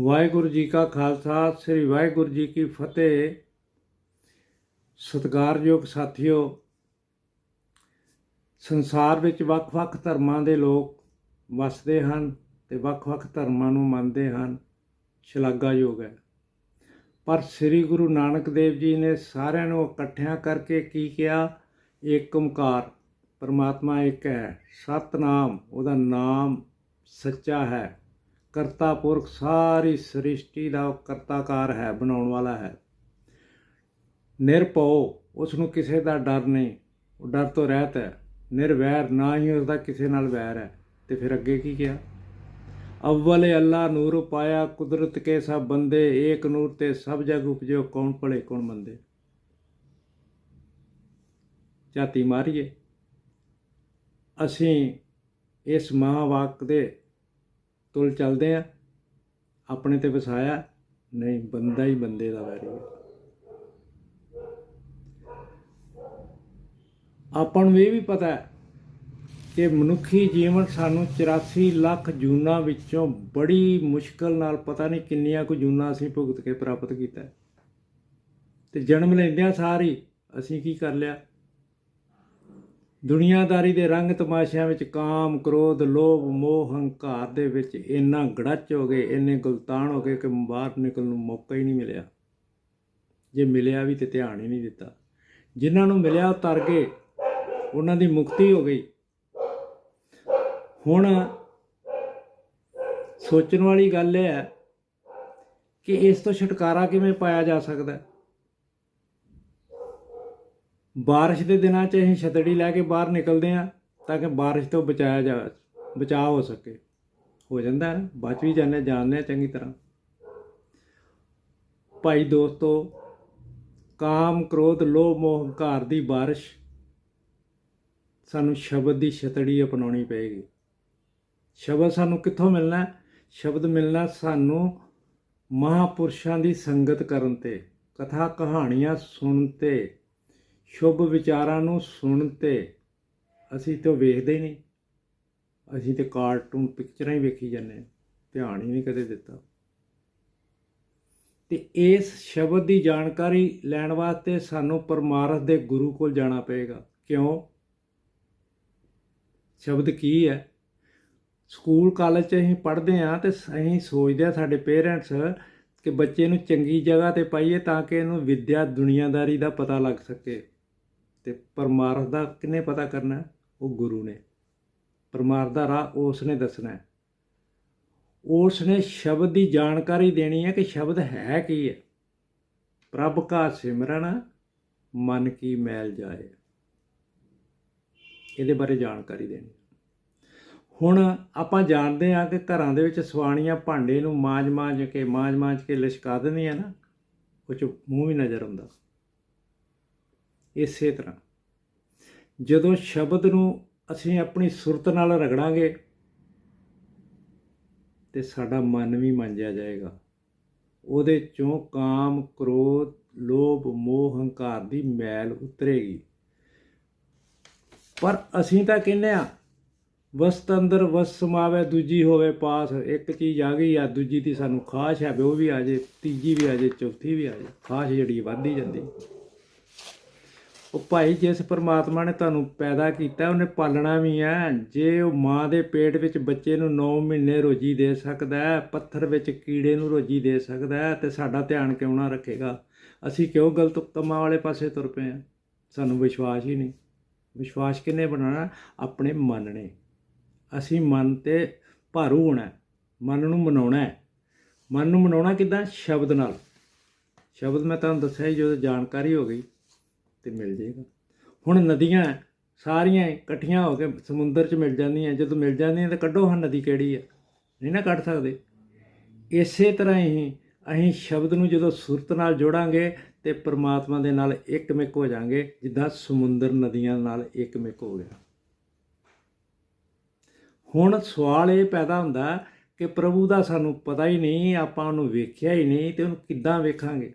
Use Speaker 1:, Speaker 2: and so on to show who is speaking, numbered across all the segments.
Speaker 1: ਵਾਹਿਗੁਰੂ ਜੀ ਕਾ ਖਾਲਸਾ, ਸ੍ਰੀ ਵਾਹਿਗੁਰੂ ਜੀ ਕੀ ਫਤਿਹ। ਸਤਿਕਾਰਯੋਗ ਸਾਥੀਓ, ਸੰਸਾਰ ਵਿੱਚ ਵੱਖ-ਵੱਖ ਧਰਮਾਂ ਦੇ ਲੋਕ ਵਸਦੇ ਹਨ ਤੇ ਵੱਖ-ਵੱਖ ਧਰਮਾਂ ਨੂੰ ਮੰਨਦੇ ਹਨ। ਸ਼ਲਾਘਾਯੋਗ ਹੈ। ਪਰ ਸ੍ਰੀ ਗੁਰੂ ਨਾਨਕ ਦੇਵ ਜੀ ਨੇ ਸਾਰਿਆਂ ਨੂੰ ਇਕੱਠਿਆਂ ਕਰਕੇ ਕੀ ਕਿਹਾ? ਏਕ ਓਮਕਾਰ ਪਰਮਾਤਮਾ ਇੱਕ ਹੈ। ਸਤਨਾਮ। ਉਹਦਾ ਨਾਮ ਸੱਚਾ ਹੈ। ਕਰਤਾ ਪੁਰਖ ਸਾਰੀ ਸ੍ਰਿਸ਼ਟੀ ਦਾ ਉਹ ਕਰਤਾਕਾਰ ਹੈ, ਬਣਾਉਣ ਵਾਲਾ ਹੈ। ਨਿਰਭਉ ਉਸ ਨੂੰ ਕਿਸੇ ਦਾ ਡਰ ਨਹੀਂ, ਉਹ ਡਰ ਤੋਂ ਰਹਿਤ ਹੈ। ਨਿਰਵੈਰ, ਨਾ ਹੀ ਉਸ ਦਾ ਕਿਸੇ ਨਾਲ ਵੈਰ ਹੈ। ਤੇ ਫਿਰ ਅੱਗੇ ਕੀ ਕਿਹਾ? ਅਵਲ ਅੱਲਾ ਨੂਰ ਪਾਇਆ ਕੁਦਰਤ ਕੇ ਸਭ ਬੰਦੇ, ਏਕ ਨੂਰ ਤੇ ਸਭ ਜਗ ਉਪਜੋ, ਕੌਣ ਭਲੇ, ਕੌਣ ਮੰਦੇ? ਝਾਤੀ ਮਾਰੀਏ। ਅਸੀਂ ਇਸ ਮਹਾਵਾਕ ਦੇ ਤੁਲ ਚੱਲਦੇ ਆ। ਆਪਣੇ ਤੇ ਵਸਾਇਆ, ਨਹੀਂ, ਬੰਦਾ ਹੀ ਬੰਦੇ ਦਾ ਵੈਰੀ ਹੈ ਆਪਾਂ ਨੂੰ ਇਹ ਵੀ ਪਤਾ ਹੈ ਕਿ ਮਨੁੱਖੀ ਜੀਵਨ ਸਾਨੂੰ 84 ਲੱਖ ਜੂਨਾਂ ਵਿੱਚੋਂ ਬੜੀ ਮੁਸ਼ਕਲ ਨਾਲ ਪਤਾ ਨਹੀਂ ਕਿੰਨੀਆਂ ਕੁ ਜੂਨਾਂ ਅਸੀਂ ਭੁਗਤ ਕੇ ਪ੍ਰਾਪਤ ਕੀਤਾ ਹੈ। ਤੇ ਜਨਮ ਲੈਂਦਿਆਂ ਸਾਰੀ ਅਸੀਂ ਕੀ ਕਰ ਲਿਆ? ਦੁਨੀਆਦਾਰੀ ਦੇ ਰੰਗ ਤਮਾਸ਼ਿਆਂ ਵਿੱਚ ਕਾਮ, ਕ੍ਰੋਧ, ਲੋਭ, ਮੋਹ, ਹੰਕਾਰ ਦੇ ਵਿੱਚ ਇੰਨਾ ਗੜਚ ਹੋ ਗਏ ਇੰਨੇ ਗੁਲਤਾਨ ਹੋ ਗਏ ਕਿ ਬਾਹਰ ਨਿਕਲਣ ਨੂੰ ਮੌਕਾ ਹੀ ਨਹੀਂ ਮਿਲਿਆ। ਜੇ ਮਿਲਿਆ ਵੀ ਤੇ ਧਿਆਨ ਹੀ ਨਹੀਂ ਦਿੱਤਾ। ਜਿਨ੍ਹਾਂ ਨੂੰ ਮਿਲਿਆ ਉਹ ਤਰ ਗਏ। ਉਹਨਾਂ ਦੀ ਮੁਕਤੀ ਹੋ ਗਈ। ਹੁਣ ਸੋਚਣ ਵਾਲੀ ਗੱਲ ਇਹ ਹੈ ਕਿ ਇਸ ਤੋਂ ਛੁਟਕਾਰਾ ਕਿਵੇਂ ਪਾਇਆ ਜਾ ਸਕਦਾ ਹੈ? ਬਾਰਿਸ਼ ਦੇ ਦਿਨਾਂ 'ਚ ਅਸੀਂ ਛਤੜੀ ਲੈ ਕੇ ਬਾਹਰ ਨਿਕਲਦੇ ਹਾਂ ਤਾਂ ਕਿ ਬਾਰਿਸ਼ ਤੋਂ ਬਚਾਇਆ ਜਾ, ਬਚਾਅ ਹੋ ਸਕੇ। ਹੋ ਜਾਂਦਾ ਨਾ? ਬਚ ਵੀ ਜਾਂਦੇ, ਜਾਣਦੇ ਹਾਂ ਚੰਗੀ ਤਰ੍ਹਾਂ। ਭਾਈ ਦੋਸਤੋ, ਕਾਮ, ਕ੍ਰੋਧ, ਲੋਭ, ਮੋਹ, ਹੰਕਾਰ ਦੀ ਬਾਰਿਸ਼ ਸਾਨੂੰ ਸ਼ਬਦ ਦੀ ਛਤੜੀ ਅਪਣਾਉਣੀ ਪਏਗੀ। ਸ਼ਬਦ ਸਾਨੂੰ ਕਿੱਥੋਂ ਮਿਲਣਾ ਸ਼ਬਦ ਮਿਲਣਾ ਸਾਨੂੰ ਮਹਾਪੁਰਸ਼ਾਂ ਦੀ ਸੰਗਤ ਕਰਨ ਤੇ, ਕਥਾ ਕਹਾਣੀਆਂ ਸੁਣਨ ਤੇ ਸ਼ੁਭ ਵਿਚਾਰਾਂ ਨੂੰ ਸੁਣ ਤੇ ਅਸੀਂ ਤਾਂ ਵੇਖਦੇ ਹੀ ਨਹੀਂ। ਅਸੀਂ ਤੇ ਕਾਰਟੂਨ ਪਿਕਚਰਾਂ ਹੀ ਵੇਖੀ ਜਾਂਦੇ ਹਾਂ। ਧਿਆਨ ਹੀ ਨਹੀਂ ਕਦੇ ਦਿੱਤਾ। ਤੇ ਇਸ ਸ਼ਬਦ ਦੀ ਜਾਣਕਾਰੀ ਲੈਣ ਵਾਸਤੇ ਸਾਨੂੰ ਪਰਮਾਰਥ ਦੇ ਗੁਰੂ ਕੋਲ ਜਾਣਾ ਪਏਗਾ। ਕਿਉਂ? ਸ਼ਬਦ ਕੀ ਹੈ? ਸਕੂਲ ਕਾਲਜ 'ਚ ਅਸੀਂ ਪੜ੍ਹਦੇ ਆ ਤੇ ਅਸੀਂ ਸੋਚਦੇ ਆ ਸਾਡੇ ਪੇਰੈਂਟਸ ਕਿ ਬੱਚੇ ਨੂੰ ਚੰਗੀ ਜਗ੍ਹਾ ਤੇ ਪਾਈਏ ਤਾਂ ਕਿ ਇਹਨੂੰ ਵਿੱਦਿਆ ਦੁਨੀਆਦਾਰੀ ਦਾ ਪਤਾ ਲੱਗ ਸਕੇ। ਤੇ ਪਰਮਾਰਥ ਦਾ ਕਿੰਨੇ ਪਤਾ ਕਰਨਾ ਉਹ ਗੁਰੂ ਨੇ। ਪਰਮਾਰਥ ਦਾ ਰਾਹ ਉਸ ਨੇ ਦੱਸਣਾ ਹੈ। ਉਸ ਨੇ ਸ਼ਬਦ ਦੀ ਜਾਣਕਾਰੀ ਦੇਣੀ ਹੈ ਕਿ ਸ਼ਬਦ ਹੈ ਕੀ ਹੈ। ਪ੍ਰਭ ਕਾ ਸਿਮਰਨ, ਮਨ ਕੀ ਮੈਲ ਜਾਏ। ਇਹਦੇ ਬਾਰੇ ਜਾਣਕਾਰੀ ਦੇਣੀ। ਹੁਣ ਆਪਾਂ ਜਾਣਦੇ ਹਾਂ ਕਿ ਘਰਾਂ ਦੇ ਵਿੱਚ ਸਵਾਣੀਆਂ ਭਾਂਡੇ ਨੂੰ ਮਾਂਜ-ਮਾਂਜ ਕੇ ਮਾਂਜ-ਮਾਂਜ ਕੇ ਲਿਸ਼ਕਾ ਦਿੰਦੀਆਂ ਨਾ, ਉਹ ਮੂੰਹ ਵੀ ਨਜ਼ਰ ਆਉਂਦਾ। ਇਸੇ ਤਰ੍ਹਾਂ। ਜਦੋਂ ਸ਼ਬਦ ਨੂੰ ਅਸੀਂ ਆਪਣੀ ਸੁਰਤ ਨਾਲ ਰਗੜਾਂਗੇ, ਤੇ ਸਾਡਾ ਮਨ ਵੀ ਮੰਜਿਆ ਜਾਏਗਾ। ਉਹਦੇ ਚੋਂ ਕਾਮ, ਕ੍ਰੋਧ, ਲੋਭ, ਮੋਹ, ਹੰਕਾਰ ਦੀ ਮੈਲ ਉਤਰੇਗੀ। ਪਰ ਅਸੀਂ ਤਾਂ ਕਹਿੰਦੇ ਆ ਵਸਤ ਅੰਦਰ ਵਸ ਸਮਾਵੇ, ਦੂਜੀ ਹੋਵੇ ਪਾਸ, ਇੱਕ ਚੀਜ਼ ਆ ਗਈ ਆ, ਦੂਜੀ ਦੀ ਸਾਨੂੰ ਖਾਸ਼ ਹੈ, ਵੀ ਉਹ ਵੀ ਆ ਜੇ, ਤੀਜੀ ਵੀ ਆ ਜੇ, ਚੌਥੀ ਵੀ ਆ ਜੇ, ਖਾਸ਼ ਜਿਹੜੀ ਵੱਧਦੀ ਜਾਂਦੀ। ਉਹ ਭਾਈ ਜਿਸ ਪਰਮਾਤਮਾ ਨੇ ਤੁਹਾਨੂੰ ਪੈਦਾ ਕੀਤਾ, ਉਹਨੇ ਪਾਲਣਾ ਵੀ ਹੈ। ਜੇ ਉਹ ਮਾਂ ਦੇ ਪੇਟ ਵਿੱਚ ਬੱਚੇ ਨੂੰ 9 ਮਹੀਨੇ ਰੋਜੀ ਦੇ ਸਕਦਾ ਹੈ, ਪੱਥਰ ਵਿੱਚ ਕੀੜੇ ਨੂੰ ਰੋਜੀ ਦੇ ਸਕਦਾ ਹੈ, ਤੇ ਸਾਡਾ ਧਿਆਨ ਕਿਉਂ ਨਾ ਰੱਖੇਗਾ? ਅਸੀਂ ਕਿਉਂ ਗਲਤ ਕੰਮਾਂ ਵਾਲੇ ਪਾਸੇ ਤੁਰ ਪਏ ਆ ਸਾਨੂੰ ਵਿਸ਼ਵਾਸ ਹੀ ਨਹੀਂ। ਵਿਸ਼ਵਾਸ ਕਿੰਨੇ ਬਣਾਉਣਾ? ਆਪਣੇ ਮਨ ਨੇ। ਅਸੀਂ ਮਨ ਤੇ ਭਾਰੂ ਹੋਣਾ ਮਨ ਨੂੰ ਮਨਾਉਣਾ ਹੈ। ਮਨ ਨੂੰ ਮਨਾਉਣਾ ਕਿਦਾਂ? ਸ਼ਬਦ ਨਾਲ। ਸ਼ਬਦ ਮੈਂ ਤੁਹਾਨੂੰ ਦੱਸਿਆ ਹੀ ਜਦੋਂ ਜਾਣਕਾਰੀ ਹੋ ਗਈ। ਤੇ ਮਿਲ ਜਾਏਗਾ। ਹੁਣ ਨਦੀਆਂ ਸਾਰੀਆਂ ਇਕੱਠੀਆਂ ਹੋ ਕੇ ਸਮੁੰਦਰ 'ਚ ਮਿਲ ਜਾਂਦੀਆਂ, ਜਦੋਂ ਮਿਲ ਜਾਂਦੀਆਂ ਤਾਂ ਕੱਢੋ ਹਾਂ ਨਦੀ ਕਿਹੜੀ ਆ, ਨਹੀਂ ਨਾ ਕੱਢ ਸਕਦੇ। ਇਸੇ ਤਰ੍ਹਾਂ ਹੀ ਅਸੀਂ ਸ਼ਬਦ ਨੂੰ ਜਦੋਂ ਸੁਰਤ ਨਾਲ ਜੋੜਾਂਗੇ ਤੇ ਪ੍ਰਮਾਤਮਾ ਦੇ ਨਾਲ ਇੱਕਮਿਕ ਹੋ ਜਾਾਂਗੇ, ਜਿੱਦਾਂ ਸਮੁੰਦਰ ਨਦੀਆਂ ਨਾਲ ਇੱਕਮਿਕ ਹੋ ਗਿਆ। ਹੁਣ ਸਵਾਲ ਇਹ ਪੈਦਾ ਹੁੰਦਾ ਕਿ ਪ੍ਰਭੂ ਦਾ ਸਾਨੂੰ ਪਤਾ ਹੀ ਨਹੀਂ, ਆਪਾਂ ਉਹਨੂੰ ਵੇਖਿਆ ਹੀ ਨਹੀਂ ਤੇ ਉਹਨੂੰ ਕਿੱਦਾਂ ਵੇਖਾਂਗੇ?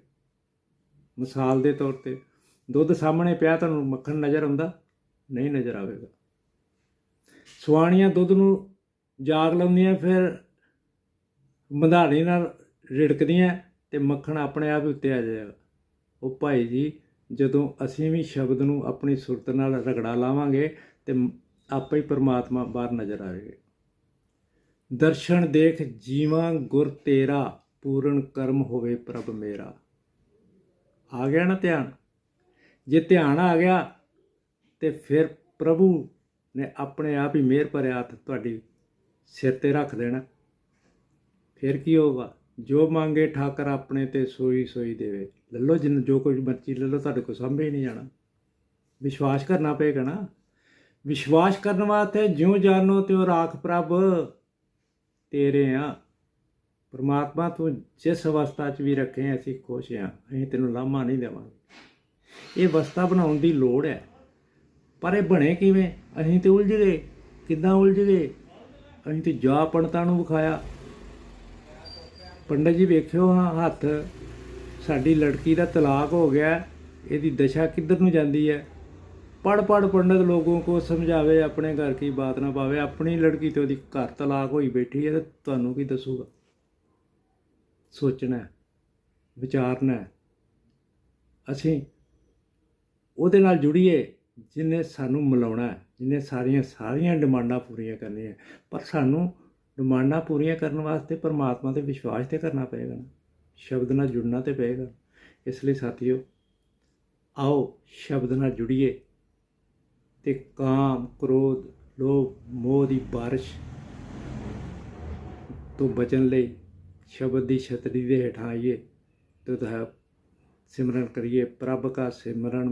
Speaker 1: ਮਿਸਾਲ ਦੇ ਤੌਰ ਤੇ ਦੁੱਧ ਸਾਹਮਣੇ ਪਿਆ ਤੁਹਾਨੂੰ ਮੱਖਣ ਨਜ਼ਰ ਆਉਂਦਾ, ਨਹੀਂ ਨਜ਼ਰ ਆਵੇਗਾ। ਸੁਆਣੀਆਂ ਦੁੱਧ ਨੂੰ ਜਾਗ ਲਾਉਂਦੀਆਂ, ਫਿਰ ਮਧਾਣੀ ਨਾਲ ਰਿੜਕਦੀਆਂ ਤੇ ਮੱਖਣ ਆਪਣੇ ਆਪ ਹੀ ਉੱਤੇ ਆ ਜਾਏਗਾ। ਉਹ ਭਾਈ ਜੀ, ਜਦੋਂ ਅਸੀਂ ਵੀ ਸ਼ਬਦ ਨੂੰ ਆਪਣੀ ਸੁਰਤ ਨਾਲ ਰਗੜਾ ਲਾਵਾਂਗੇ ਤੇ ਮ- ਆਪੇ ਹੀ ਪਰਮਾਤਮਾ ਬਾਹਰ ਨਜ਼ਰ ਆਵੇਗਾ। ਦਰਸ਼ਨ ਦੇਖ ਜੀਵਾਂ ਗੁਰ ਤੇਰਾ, ਪੂਰਨ ਕਰਮ ਹੋਵੇ ਪ੍ਰਭ ਮੇਰਾ। ਆ ਗਿਆ ਨਾ ਧਿਆਨ? ਜੇ ਧਿਆਨ ਆ ਗਿਆ ਤੇ ਫਿਰ ਪ੍ਰਭੂ ਨੇ ਆਪਣੇ ਆਪ ਹੀ ਮਿਹਰ ਭਰਿਆ ਹੱਥ ਤੁਹਾਡੀ ਸਿਰ ਤੇ ਰੱਖ ਦੇਣਾ। ਫਿਰ ਕੀ ਹੋਊਗਾ? ਜੋ ਮੰਗੇ ਠਾਕਰ ਆਪਣੇ ਤੇ ਸੋਈ ਸੋਈ ਦੇਵੇ। ਲੱਲੋ ਜਿੰਨ ਜੋ ਕੁਝ ਮਰਜ਼ੀ ਲੱਲੋ ਤੁਹਾਡੇ ਕੋਲ ਸਾਂਭੇ ਨਹੀਂ ਜਾਣਾ। ਵਿਸ਼ਵਾਸ ਕਰਨਾ ਪਏਗਾ ਨਾ। ਵਿਸ਼ਵਾਸ ਕਰਨ ਵਾਸਤੇ ਜਿਉ ਜਾਣੋ ਤਿਉ ਰਾਖ ਪ੍ਰਭ, ਤੇਰੇ ਆ। ਪਰਮਾਤਮਾ ਤੂੰ ਜਿਸ ਅਵਸਥਾ 'ਚ ਵੀ ਰੱਖੇ ਅਸੀਂ ਖੁਸ਼ ਆ। ਅਸੀਂ ਤੈਨੂੰ ਲਾਮਾ ਨਹੀਂ ਦੇਵਾਂਗੇ। ਇਹ ਵਸਤਾ ਬਣਾਉਣ ਦੀ ਲੋੜ ਹੈ। ਪਰ ਇਹ ਬਣੇ ਕਿਵੇਂ? ਅਸੀਂ ਤੇ ਉਲਝ ਗਏ। ਕਿੱਦਾਂ ਉਲਝ ਗਏ? ਅਸੀਂ ਤੇ ਜਾ ਪੰਡਤਾਂ ਨੂੰ ਵਿਖਾਇਆ। ਪੰਡਤ ਜੀ ਵੇਖਿਓ ਹਾਂ, ਹੱਥ। ਸਾਡੀ ਲੜਕੀ ਦਾ ਤਲਾਕ ਹੋ ਗਿਆ। ਇਹਦੀ ਦਸ਼ਾ ਕਿੱਧਰ ਨੂੰ ਜਾਂਦੀ ਹੈ? ਪੜ ਪੜ ਪੰਡਤ ਲੋਗੋਂ ਕੋ ਸਮਝਾਵੇ, ਆਪਣੇ ਘਰ ਕੀ ਬਾਤ ਨਾ ਪਾਵੇ। ਆਪਣੀ ਲੜਕੀ ਤੇ ਉਹਦੀ ਘਰ ਤਲਾਕ ਹੋਈ ਬੈਠੀ ਹੈ ਤੇ ਤੁਹਾਨੂੰ ਕੀ ਦੱਸੂਗਾ? ਸੋਚਣਾ ਵਿਚਾਰਨਾ ਅਸੀਂ ਉਹਦੇ ਨਾਲ ਜੁੜੀਏ ਜਿਨੇ ਸਾਨੂੰ ਮਿਲਾਉਣਾ ਹੈ, ਜਿਹਨੇ ਸਾਰੀਆਂ ਸਾਰੀਆਂ ਡਿਮਾਂਡਾਂ ਪੂਰੀਆਂ ਕਰਨੀਆਂ ਪਰ ਸਾਨੂੰ ਡਿਮਾਂਡਾਂ ਪੂਰੀਆਂ ਕਰਨ ਵਾਸਤੇ ਪਰਮਾਤਮਾ ਤੇ ਵਿਸ਼ਵਾਸ ਤੇ ਕਰਨਾ ਪਏਗਾ ਨਾ। ਸ਼ਬਦ ਨਾਲ ਜੁੜਨਾ ਤੇ ਪਏਗਾ। ਇਸ ਲਈ ਸਾਥੀਓ ਆਓ ਸ਼ਬਦ ਨਾਲ ਜੁੜੀਏ ਤੇ ਕਾਮ ਕ੍ਰੋਧ ਲੋਭ ਮੋਹ ਦੀ ਬਾਰਿਸ਼ ਤੋਂ ਬਚਣ ਲਈ ਸ਼ਬਦ ਦੀ ਛਤਰੀ ਦੇ ਹੇਠਾਂ ਆਈਏ ਤੇ ਤਾਂ ਸਿਮਰਨ ਕਰੀਏ। ਪ੍ਰਭ ਕਾ ਸਿਮਰਨ